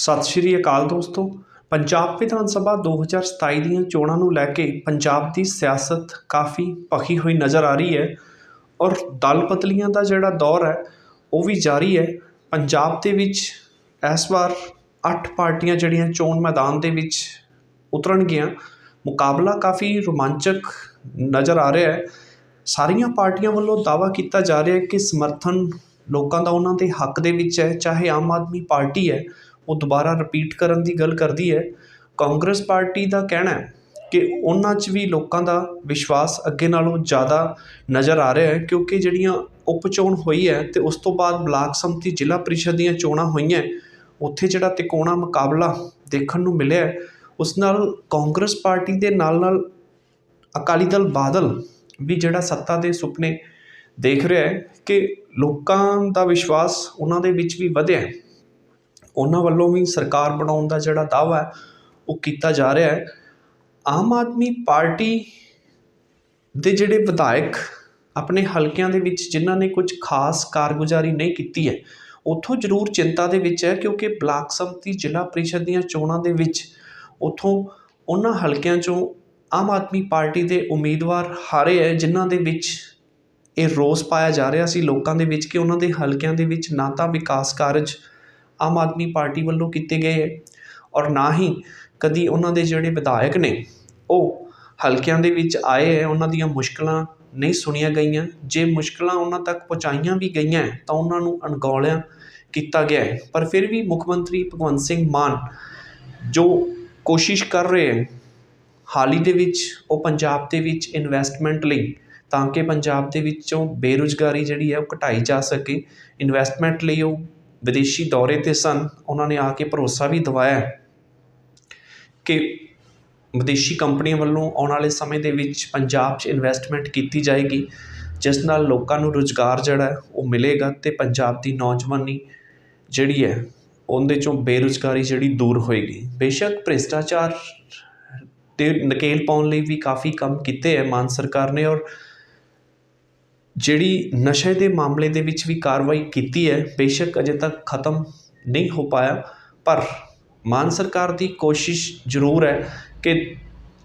ਸਤਿ ਸ਼੍ਰੀ ਅਕਾਲ ਦੋਸਤੋ। ਪੰਜਾਬ ਵਿਧਾਨ ਸਭਾ 2027 ਦੀਆਂ ਚੋਣਾਂ ਨੂੰ ਲੈ ਕੇ ਪੰਜਾਬ ਦੀ ਸਿਆਸਤ ਕਾਫੀ ਭਖੀ ਹੋਈ ਨਜ਼ਰ ਆ ਰਹੀ ਹੈ ਔਰ ਦਲ ਪਤਲੀਆਂ ਦਾ ਜਿਹੜਾ ਦੌਰ ਹੈ, ਉਹ ਵੀ ਜਾਰੀ ਹੈ। ਪੰਜਾਬ ਦੇ ਵਿੱਚ ਇਸ ਵਾਰ 8 ਪਾਰਟੀਆਂ ਜਿਹੜੀਆਂ ਚੋਣ ਮੈਦਾਨ ਦੇ ਵਿੱਚ ਉਤਰਨਗੀਆਂ, ਮੁਕਾਬਲਾ ਕਾਫੀ ਰੋਮਾਂਚਕ ਨਜ਼ਰ ਆ ਰਿਹਾ ਹੈ। ਸਾਰੀਆਂ ਪਾਰਟੀਆਂ ਵੱਲੋਂ ਦਾਅਵਾ ਕੀਤਾ ਜਾ ਰਿਹਾ ਹੈ ਕਿ ਸਮਰਥਨ ਲੋਕਾਂ ਦਾ ਉਹਨਾਂ ਦੇ ਹੱਕ ਦੇ ਵਿੱਚ ਹੈ, ਚਾਹੇ ਆਮ ਆਦਮੀ ਪਾਰਟੀ ਹੈ। ਉਹ ਦੁਬਾਰਾ ਰਿਪੀਟ ਕਰਨ ਦੀ ਗੱਲ ਕਰਦੀ ਹੈ। ਕਾਂਗਰਸ ਪਾਰਟੀ ਦਾ ਕਹਿਣਾ ਕਿ ਉਹਨਾਂ 'ਚ ਵੀ ਲੋਕਾਂ ਦਾ ਵਿਸ਼ਵਾਸ ਅੱਗੇ ਨਾਲੋਂ ਜ਼ਿਆਦਾ ਨਜ਼ਰ ਆ ਰਿਹਾ ਹੈ ਕਿਉਂਕਿ ਜਿਹੜੀਆਂ ਉਪ ਚੋਣ ਹੋਈ ਹੈ ਅਤੇ ਉਸ ਤੋਂ ਬਾਅਦ ਬਲਾਕ ਸੰਮਤੀ ਜ਼ਿਲ੍ਹਾ ਪ੍ਰੀਸ਼ਦ ਦੀਆਂ ਚੋਣਾਂ ਹੋਈਆਂ, ਉੱਥੇ ਜਿਹੜਾ ਤਿਕੋਣਾ ਮੁਕਾਬਲਾ ਦੇਖਣ ਨੂੰ ਮਿਲਿਆ ਉਸ ਨਾਲ ਕਾਂਗਰਸ ਪਾਰਟੀ ਦੇ ਨਾਲ ਨਾਲ ਅਕਾਲੀ ਦਲ ਬਾਦਲ ਵੀ ਜਿਹੜਾ ਸੱਤਾ ਦੇ ਸੁਪਨੇ ਦੇਖ ਰਿਹਾ ਹੈ ਕਿ ਲੋਕਾਂ ਦਾ ਵਿਸ਼ਵਾਸ ਉਹਨਾਂ ਦੇ ਵਿੱਚ ਵੀ ਵਧਿਆ ਉਹਨਾਂ ਵੱਲੋਂ ਵੀ ਸਰਕਾਰ ਬਣਾਉਣ ਦਾ ਜਿਹੜਾ ਦਾਅਵਾ ਹੈ, ਉਹ ਕੀਤਾ ਜਾ ਰਿਹਾ ਹੈ। ਆਮ ਆਦਮੀ ਪਾਰਟੀ ਦੇ ਜਿਹੜੇ ਵਿਧਾਇਕ ਆਪਣੇ ਹਲਕਿਆਂ ਦੇ ਵਿੱਚ ਜਿਨ੍ਹਾਂ ਨੇ ਕੁਝ ਖਾਸ ਕਾਰਗੁਜ਼ਾਰੀ ਨਹੀਂ ਕੀਤੀ ਹੈ, ਉੱਥੋਂ ਜ਼ਰੂਰ ਚਿੰਤਾ ਦੇ ਵਿੱਚ ਹੈ ਕਿਉਂਕਿ ਬਲਾਕ ਸੰਮਤੀ ਜ਼ਿਲ੍ਹਾ ਪ੍ਰੀਸ਼ਦ ਦੀਆਂ ਚੋਣਾਂ ਦੇ ਵਿੱਚ ਉੱਥੋਂ ਉਹਨਾਂ ਹਲਕਿਆਂ 'ਚੋਂ ਆਮ ਆਦਮੀ ਪਾਰਟੀ ਦੇ ਉਮੀਦਵਾਰ ਹਾਰੇ ਹੈ, ਜਿਨ੍ਹਾਂ ਦੇ ਵਿੱਚ ਇਹ ਰੋਸ ਪਾਇਆ ਜਾ ਰਿਹਾ ਸੀ ਲੋਕਾਂ ਦੇ ਵਿੱਚ ਕਿ ਉਹਨਾਂ ਦੇ ਹਲਕਿਆਂ ਦੇ ਵਿੱਚ ਨਾ ਤਾਂ ਵਿਕਾਸ ਕਾਰਜ ਆਮ ਆਦਮੀ ਪਾਰਟੀ ਵੱਲੋਂ ਕੀਤੇ ਗਏ ਹੈ ਔਰ ਨਾ ਹੀ ਕਦੀ ਉਹਨਾਂ ਦੇ ਜਿਹੜੇ ਵਿਧਾਇਕ ਨੇ, ਉਹ ਹਲਕਿਆਂ ਦੇ ਵਿੱਚ ਆਏ ਹੈ, ਉਹਨਾਂ ਦੀਆਂ ਮੁਸ਼ਕਲਾਂ ਨਹੀਂ ਸੁਣੀਆਂ ਗਈਆਂ। ਜੇ ਮੁਸ਼ਕਲਾਂ ਉਹਨਾਂ ਤੱਕ ਪਹੁੰਚਾਈਆਂ ਵੀ ਗਈਆਂ ਤਾਂ ਉਹਨਾਂ ਨੂੰ ਅਣਗੌਲਿਆਂ ਕੀਤਾ ਗਿਆ ਹੈ। ਪਰ ਫਿਰ ਵੀ ਮੁੱਖ ਮੰਤਰੀ ਭਗਵੰਤ ਸਿੰਘ ਮਾਨ ਜੋ ਕੋਸ਼ਿਸ਼ ਕਰ ਰਹੇ ਹੈ, ਹਾਲ ਹੀ ਦੇ ਵਿੱਚ ਉਹ ਪੰਜਾਬ ਦੇ ਵਿੱਚ ਇਨਵੈਸਟਮੈਂਟ ਲਈ, ਤਾਂ ਕਿ ਪੰਜਾਬ ਦੇ ਵਿੱਚੋਂ ਬੇਰੁਜ਼ਗਾਰੀ ਜਿਹੜੀ ਹੈ ਉਹ ਘਟਾਈ ਜਾ ਸਕੇ। ਇਨਵੈਸਟਮੈਂਟ ਲਈ ਉਹ ਵਿਦੇਸ਼ੀ ਦੌਰੇ ਤੇ ਸਨ। ਉਹਨਾਂ ਨੇ ਆ ਕੇ ਭਰੋਸਾ ਵੀ ਦਿਵਾਇਆ ਕਿ ਵਿਦੇਸ਼ੀ ਕੰਪਨੀਆਂ ਵੱਲੋਂ ਆਉਣ ਵਾਲੇ ਸਮੇਂ ਦੇ ਵਿੱਚ ਪੰਜਾਬ 'ਚ ਇਨਵੈਸਟਮੈਂਟ ਕੀਤੀ ਜਾਏਗੀ, ਜਿਸ ਨਾਲ ਲੋਕਾਂ ਨੂੰ ਰੁਜ਼ਗਾਰ ਜਿਹੜਾ ਉਹ ਮਿਲੇਗਾ ਅਤੇ ਪੰਜਾਬ ਦੀ ਨੌਜਵਾਨੀ ਜਿਹੜੀ ਹੈ, ਉਹਦੇ ਚੋਂ ਬੇਰੁਜ਼ਗਾਰੀ ਜਿਹੜੀ ਦੂਰ ਹੋਏਗੀ। ਬੇਸ਼ੱਕ ਭ੍ਰਿਸ਼ਟਾਚਾਰ ਤੇ ਨਕੇਲ ਪਾਉਣ ਲਈ ਵੀ ਕਾਫੀ ਕੰਮ ਕੀਤੇ ਹੈ ਮਾਨ ਸਰਕਾਰ ਨੇ ਔਰ ਜਿਹੜੀ ਨਸ਼ੇ ਦੇ ਮਾਮਲੇ ਦੇ ਵਿੱਚ ਵੀ ਕਾਰਵਾਈ ਕੀਤੀ ਹੈ, ਬੇਸ਼ੱਕ ਅਜੇ ਤੱਕ ਖਤਮ ਨਹੀਂ ਹੋ ਪਾਇਆ, ਪਰ ਮਾਨ ਸਰਕਾਰ ਦੀ ਕੋਸ਼ਿਸ਼ ਜ਼ਰੂਰ ਹੈ ਕਿ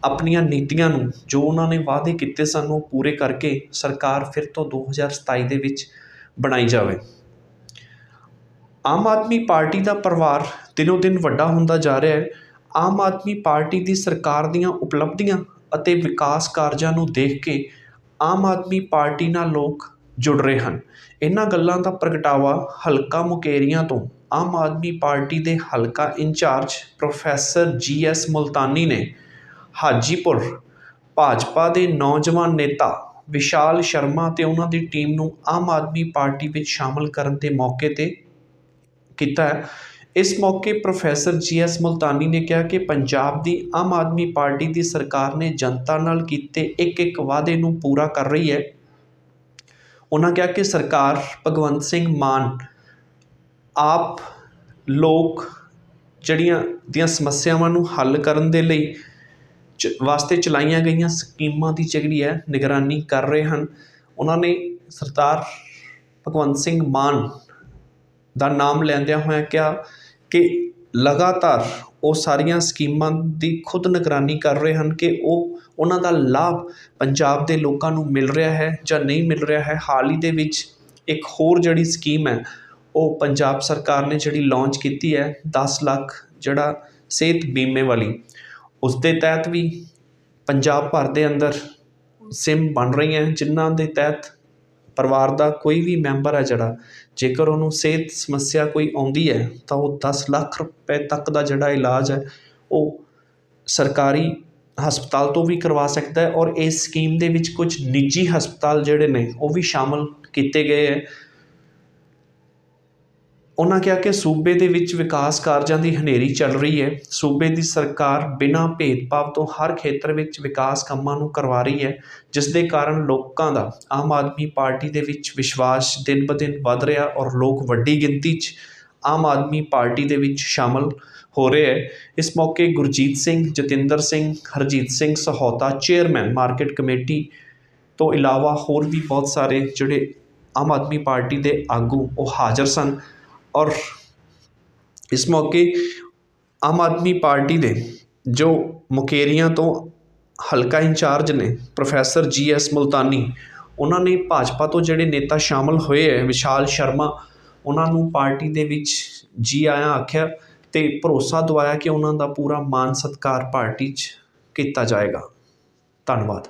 ਆਪਣੀਆਂ ਨੀਤੀਆਂ ਨੂੰ ਜੋ ਉਹਨਾਂ ਨੇ ਵਾਅਦੇ ਕੀਤੇ ਸਨ, ਉਹ ਪੂਰੇ ਕਰਕੇ ਸਰਕਾਰ ਫਿਰ ਤੋਂ 2027 ਦੇ ਵਿੱਚ ਬਣਾਈ ਜਾਵੇ। ਆਮ ਆਦਮੀ ਪਾਰਟੀ ਦਾ ਪਰਿਵਾਰ ਦਿਨੋ ਦਿਨ ਵੱਡਾ ਹੁੰਦਾ ਜਾ ਰਿਹਾ ਹੈ। ਆਮ ਆਦਮੀ ਪਾਰਟੀ ਦੀ ਸਰਕਾਰ ਦੀਆਂ ਉਪਲਬਧੀਆਂ ਅਤੇ ਵਿਕਾਸ ਕਾਰਜਾਂ ਨੂੰ ਦੇਖ ਕੇ ਆਮ ਆਦਮੀ ਪਾਰਟੀ ਨਾਲ ਲੋਕ ਜੁੜ ਰਹੇ ਹਨ। ਇਹਨਾਂ ਗੱਲਾਂ ਦਾ ਪ੍ਰਗਟਾਵਾ ਹਲਕਾ ਮੁਕੇਰੀਆਂ ਤੋਂ ਆਮ ਆਦਮੀ ਪਾਰਟੀ ਦੇ ਹਲਕਾ incharge professor G S Multani ਨੇ ਹਾਜੀਪੁਰ ਭਾਜਪਾ ਦੇ ਨੌਜਵਾਨ ਨੇਤਾ ਵਿਸ਼ਾਲ ਸ਼ਰਮਾ ਅਤੇ ਉਹਨਾਂ ਦੀ ਟੀਮ ਨੂੰ ਆਮ ਆਦਮੀ ਪਾਰਟੀ ਵਿੱਚ ਸ਼ਾਮਲ ਕਰਨ ਦੇ ਮੌਕੇ ਤੇ ਕੀਤਾ ਹੈ। ਇਸ ਮੌਕੇ ਪ੍ਰੋਫੈਸਰ ਜੀ ਐਸ ਮੁਲਤਾਨੀ ਨੇ ਕਿਹਾ ਕਿ ਪੰਜਾਬ ਦੀ ਆਮ ਆਦਮੀ ਪਾਰਟੀ ਦੀ ਸਰਕਾਰ ਨੇ ਜਨਤਾ ਨਾਲ ਕੀਤੇ ਇੱਕ ਇੱਕ ਵਾਅਦੇ ਨੂੰ ਪੂਰਾ ਕਰ ਰਹੀ ਹੈ। ਉਹਨਾਂ ਕਿਹਾ ਕਿ ਸਰਕਾਰ ਭਗਵੰਤ ਸਿੰਘ ਮਾਨ, ਆਪ ਲੋਕ ਜਿਹੜੀਆਂ ਦੀਆਂ ਸਮੱਸਿਆਵਾਂ ਨੂੰ ਹੱਲ ਕਰਨ ਦੇ ਲਈ ਚ ਵਾਸਤੇ ਚਲਾਈਆਂ ਗਈਆਂ ਸਕੀਮਾਂ ਦੀ ਜਿਹੜੀ ਹੈ ਨਿਗਰਾਨੀ ਕਰ ਰਹੇ ਹਨ, ਉਹਨਾਂ ਨੇ ਸਰਦਾਰ ਭਗਵੰਤ ਸਿੰਘ ਮਾਨ ਦਾ ਨਾਮ ਲੈਂਦਿਆਂ ਹੋਇਆਂ ਕਿਹਾ ਕਿ ਲਗਾਤਾਰ ਉਹ ਸਾਰੀਆਂ ਸਕੀਮਾਂ ਦੀ ਖੁਦ ਨਿਗਰਾਨੀ ਕਰ ਰਹੇ ਹਨ ਕਿ ਉਹ ਉਹਨਾਂ ਦਾ ਲਾਭ ਪੰਜਾਬ ਦੇ ਲੋਕਾਂ ਨੂੰ ਮਿਲ ਰਿਹਾ ਹੈ ਜਾਂ ਨਹੀਂ ਮਿਲ ਰਿਹਾ ਹੈ। ਹਾਲ ਹੀ ਦੇ ਵਿੱਚ ਇੱਕ ਹੋਰ ਜਿਹੜੀ ਸਕੀਮ ਹੈ, ਉਹ ਪੰਜਾਬ ਸਰਕਾਰ ਨੇ ਜਿਹੜੀ ਲਾਂਚ ਕੀਤੀ ਹੈ ਦਸ ਲੱਖ ਜਿਹੜਾ ਸਿਹਤ ਬੀਮੇ ਵਾਲੀ, ਉਸ ਦੇ ਤਹਿਤ ਵੀ ਪੰਜਾਬ ਭਰ ਦੇ ਅੰਦਰ ਸਿਮ ਬਣ ਰਹੀਆਂ, ਜਿਨ੍ਹਾਂ ਦੇ ਤਹਿਤ ਪਰਿਵਾਰ ਦਾ ਕੋਈ ਵੀ ਮੈਂਬਰ ਹੈ ਜਿਹੜਾ, ਜੇਕਰ ਉਹਨੂੰ ਸਿਹਤ ਸਮੱਸਿਆ ਕੋਈ ਆਉਂਦੀ ਹੈ, ਤਾਂ ਉਹ ਦਸ ਲੱਖ ਰੁਪਏ ਤੱਕ ਦਾ ਜਿਹੜਾ ਇਲਾਜ ਹੈ, ਉਹ ਸਰਕਾਰੀ ਹਸਪਤਾਲ ਤੋਂ ਵੀ ਕਰਵਾ ਸਕਦਾ ਔਰ ਇਸ ਸਕੀਮ ਦੇ ਵਿੱਚ ਕੁਝ ਨਿੱਜੀ ਹਸਪਤਾਲ ਜਿਹੜੇ ਨੇ, ਉਹ ਵੀ ਸ਼ਾਮਲ ਕੀਤੇ ਗਏ ਹੈ। ਉਹਨਾਂ ਕਿਹਾ ਕਿ ਸੂਬੇ ਦੇ ਵਿੱਚ ਵਿਕਾਸ ਕਾਰਜਾਂ ਦੀ ਹਨੇਰੀ ਚੱਲ ਰਹੀ ਹੈ। ਸੂਬੇ ਦੀ ਸਰਕਾਰ ਬਿਨਾਂ ਭੇਦਭਾਵ ਤੋਂ ਹਰ ਖੇਤਰ ਵਿੱਚ ਵਿਕਾਸ ਕੰਮਾਂ ਨੂੰ ਕਰਵਾ ਰਹੀ ਹੈ, ਜਿਸ ਦੇ ਕਾਰਨ ਲੋਕਾਂ ਦਾ ਆਮ ਆਦਮੀ ਪਾਰਟੀ ਦੇ ਵਿੱਚ ਵਿਸ਼ਵਾਸ ਦਿਨ ਬ ਦਿਨ ਵੱਧ ਰਿਹਾ ਔਰ ਲੋਕ ਵੱਡੀ ਗਿਣਤੀ 'ਚ ਆਮ ਆਦਮੀ ਪਾਰਟੀ ਦੇ ਵਿੱਚ ਸ਼ਾਮਲ ਹੋ ਰਹੇ ਹੈ। ਇਸ ਮੌਕੇ Gurjeet Singh, Jatinder Singh, Harjeet Singh Sahota, chairman, market committee ਤੋਂ ਇਲਾਵਾ ਹੋਰ ਵੀ ਬਹੁਤ ਸਾਰੇ ਜਿਹੜੇ ਆਮ ਆਦਮੀ ਪਾਰਟੀ ਦੇ ਆਗੂ ਉਹ ਹਾਜ਼ਰ ਸਨ। ਔਰ ਇਸ ਮੌਕੇ ਆਮ ਆਦਮੀ ਪਾਰਟੀ ਦੇ ਜੋ ਮੁਕੇਰੀਆਂ ਤੋਂ ਹਲਕਾ ਇੰਚਾਰਜ ਨੇ, ਪ੍ਰੋਫੈਸਰ ਜੀ ਐਸ ਮੁਲਤਾਨੀ, ਉਹਨਾਂ ਨੇ ਭਾਜਪਾ ਤੋਂ ਜਿਹੜੇ ਨੇਤਾ ਸ਼ਾਮਲ ਹੋਏ ਹੈ, ਵਿਸ਼ਾਲ ਸ਼ਰਮਾ, ਉਹਨਾਂ ਨੂੰ ਪਾਰਟੀ ਦੇ ਵਿੱਚ ਜੀ ਆਇਆਂ ਆਖਿਆ ਤੇ ਭਰੋਸਾ ਦਵਾਇਆ ਕਿ ਉਹਨਾਂ ਦਾ ਪੂਰਾ ਮਾਨ ਸਤਿਕਾਰ ਪਾਰਟੀ 'ਚ ਕੀਤਾ ਜਾਏਗਾ। ਧੰਨਵਾਦ।